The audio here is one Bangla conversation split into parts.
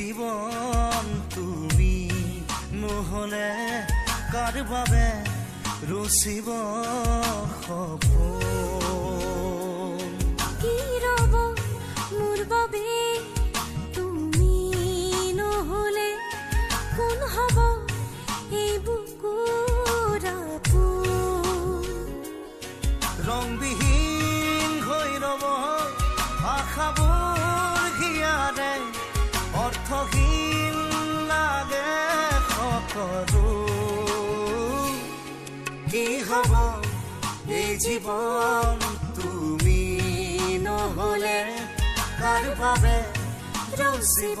জীৱন তুমি নহলে কাৰ বাবে ৰচিব কি ৰব মোৰ বাবে তুমি নহলে কোন হ'ব? হব এই জীবন তুমি নহলে কাৰ বাবে ৰচিব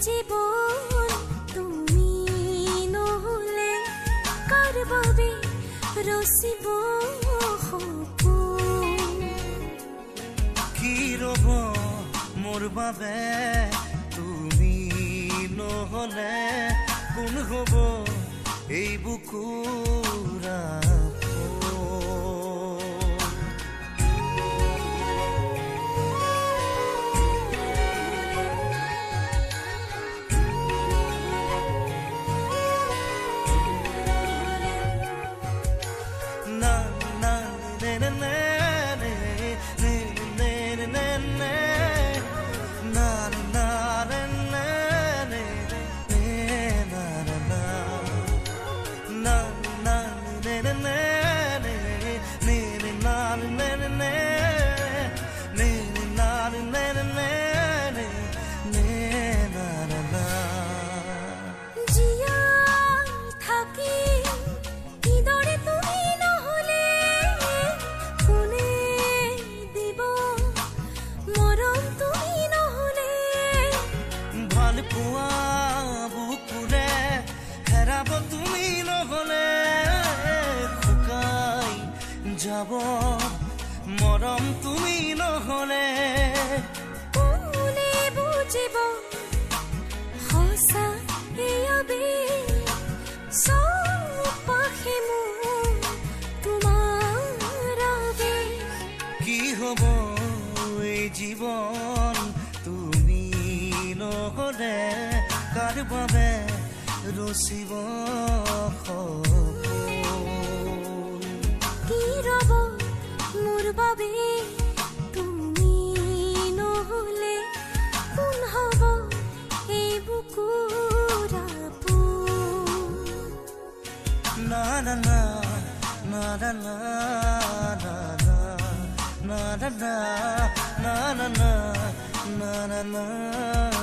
জীবন তুমি নহলে কার বাবে রসিব কি রব মোর বাবে তুমি নহলে কোন হব এই বুকুরা? যাব। মৰম তুমি নহলে কোনে বুজিব সঁচা এয়া বেগ চৌপাশে মোৰ তোমাৰ কি হব এই জীৱন? তুমি নহলে কাৰ বাবে ৰচিব বাবে তুমি নহলে কোন হ'ব এই na na na na na na na na na na na na na na na na